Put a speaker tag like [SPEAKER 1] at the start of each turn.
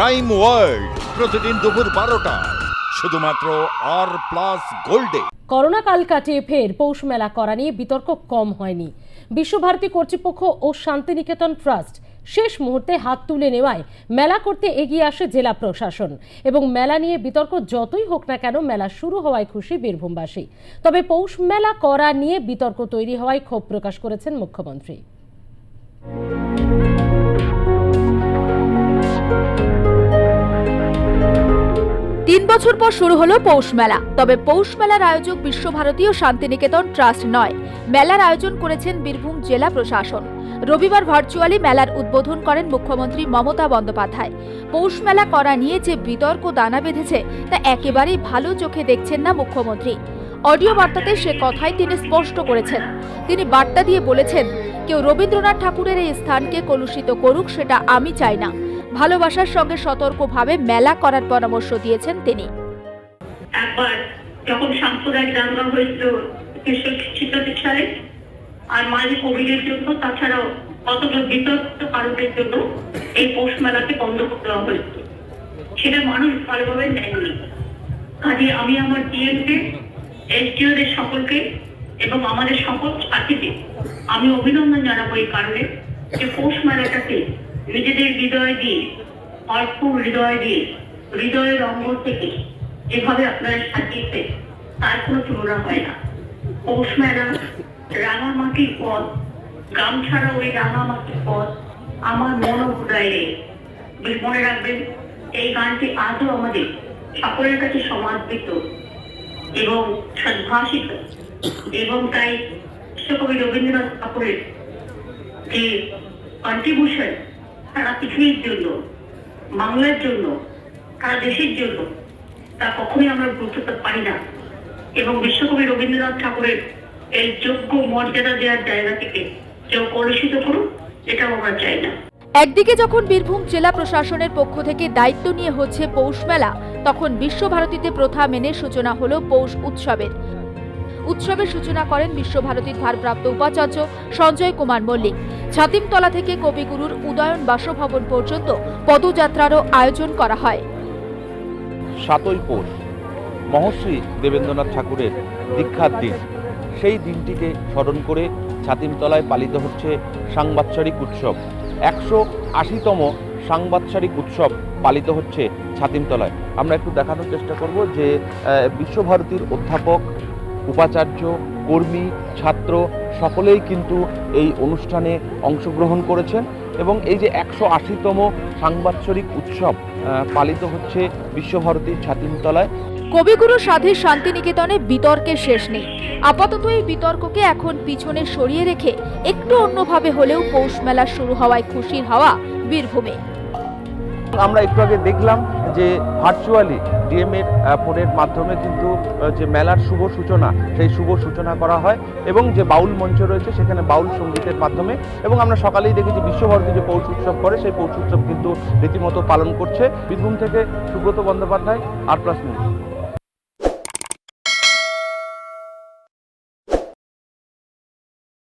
[SPEAKER 1] Crime world প্রতিদিন দুপুর বারোটা। শুধুমাত্র আর প্লাস গোল্ডে
[SPEAKER 2] করোনা কাল কাটিয়ে ফের পৌষ মেলা করা নিয়ে বিতর্ক কম হয়নি। বিশ্বভারতী কর্তৃপক্ষ ও শান্তিনিকেতন ট্রাস্ট শেষ মুহূর্তে হাত তুলে নেওয়ায় মেলা করতে এগিয়ে আসে জেলা প্রশাসন এবং মেলা নিয়ে বিতর্ক যতই হোক না কেন মেলা শুরু হওয়ায় খুশি বীরভূমবাসী। তবে পৌষ মেলা করা নিয়ে বিতর্ক তৈরি হওয়ায় ক্ষোভ প্রকাশ করেছেন মুখ্যমন্ত্রী।
[SPEAKER 3] তিন বছর পর শুরু হলো পৌষ মেলা। তবে পৌষ মেলার আয়োজক বিশ্বভারতী ও শান্তিনিকেতন ট্রাস্ট নয়। মেলার আয়োজন করেছেন বীরভূম জেলা প্রশাসন। রবিবার ভার্চুয়ালি মেলার উদ্বোধন করেন মুখ্যমন্ত্রী মমতা বন্দ্যোপাধ্যায়। পৌষ মেলা করা নিয়ে যে বিতর্ক দানা বেঁধেছে, তা একেবারেই ভালো চোখে দেখছেন না মুখ্যমন্ত্রী। অডিও বার্তাতে সে কথাই তিনি স্পষ্ট করেছেন। তিনি বার্তা দিয়ে বলেছেন, কেউ রবীন্দ্রনাথ ঠাকুরের এই স্থানকে কলুষিত করুক, সেটা আমি চাই না। ভালোবাসার সঙ্গে সতর্কভাবে মেলা করার পরামর্শ দিয়েছেন তিনি।
[SPEAKER 4] একবার যখন সাম্প্রদায়িক দাঙ্গা হয়েছিল ছিয়াত্তর সালে আর মাঝে কোভিডের জন্য, তাছাড়াও কতগুলো বিতর্ক কারণের জন্য এই পৌষ মেলাকে বন্ধ দেওয়া হয়েছিল সেটা মানুষ ভালোভাবে নেয়নি কাজে আমি আমার ডিএমকে এসডিওদের সকলকে এবং আমাদের সকল সাথীদের আমি অভিনন্দন জানাব এই কারণে যে পৌষ মেলাটাকে নিজেদের হৃদয় দিয়ে অল্প হৃদয় দিয়ে, হৃদয়ের অঙ্গ থেকে যেভাবে আপনারা সাজিয়েছে তার কোনো তুলনা হয় না। পৌষ মেলা রাঙামাটির পথ গ্রাম ছাড়া ওই রাঙামাটির পথ, আমার মনোহৃদয়ে মনে রাখবেন, এই গানটি আজও আমাদের সকলের কাছে সমাদৃত এবং সদ্ভাষিত। এবং তাই বিশ্বকবি রবীন্দ্রনাথ ঠাকুরের যে কন্ট্রিবিউশন সারা পৃথিবীর জন্য, বাংলার জন্য সারা দেশের জন্য, তা কখনোই আমরা বুঝতে পারি না। এবং বিশ্বকবি রবীন্দ্রনাথ ঠাকুরের এই যোগ্য মর্যাদা দেওয়ার জায়গা থেকে কেউ কলুষিত করুক, এটাও আমরা চাই না।
[SPEAKER 3] একদিকে যখন বীরভূম জেলা প্রশাসনের পক্ষ থেকে দায়িত্ব নিয়ে হচ্ছে পৌষ মেলা, তখন বিশ্বভারতীতে প্রথা মেনে সূচনা হলো পৌষ উৎসবের। উৎসবের সূচনা করেন বিশ্বভারতীর ভারপ্রাপ্ত উপাচার্য সঞ্জয় কুমার মল্লিক। ছাতিমতলা থেকে কবিগুরুর উদয়ন বাসভবন পর্যন্ত পদযাত্রারও আয়োজন করা হয়।
[SPEAKER 5] সাতই পৌষ, মহর্ষি দেবেন্দ্রনাথ ঠাকুরের দীক্ষার দিন। সেই দিনটিকে স্মরণ করে ছাতিমতলায় পালিত হচ্ছে সাংবাৎসরিক উৎসব। একশো আশিতম সাংবাৎসরিক উৎসব পালিত হচ্ছে ছাতিমতলায়। আমরা একটু দেখানোর চেষ্টা করব যে বিশ্বভারতীর অধ্যাপক, উপাচার্য কর্মী, ছাত্র সকলেই কিন্তু এই অনুষ্ঠানে অংশগ্রহণ করেছেন এবং এই যে একশো আশিতম সাংবাৎসরিক উৎসব পালিত হচ্ছে বিশ্বভারতীর ছাতিমতলায়।
[SPEAKER 3] কবিগুরু সাধের শান্তিনিকেতনে বিতর্কের শেষ নেই। আপাতত এই বিতর্ককে এখন পিছনে সরিয়ে রেখে একটু অন্যভাবে হলেও পৌষ মেলা শুরু হওয়ায় খুশির হাওয়া বীরভূমে।
[SPEAKER 5] আমরা একটু আগে দেখলাম যে ভার্চুয়ালি ডিএমএর ফোনের মাধ্যমে কিন্তু যে মেলার শুভ সূচনা, সেই শুভ সূচনা করা হয় এবং যে বাউল মঞ্চ রয়েছে, সেখানে বাউল সঙ্গীতের মাধ্যমে এবং আমরা সকালেই দেখেছি বিশ্বভারতী যে পৌষ উৎসব করে, সেই পৌষ উৎসব কিন্তু রীতিমতো পালন করছে। বীরভূম থেকে সুব্রত বন্দ্যোপাধ্যায় আট প্লাস নিউজ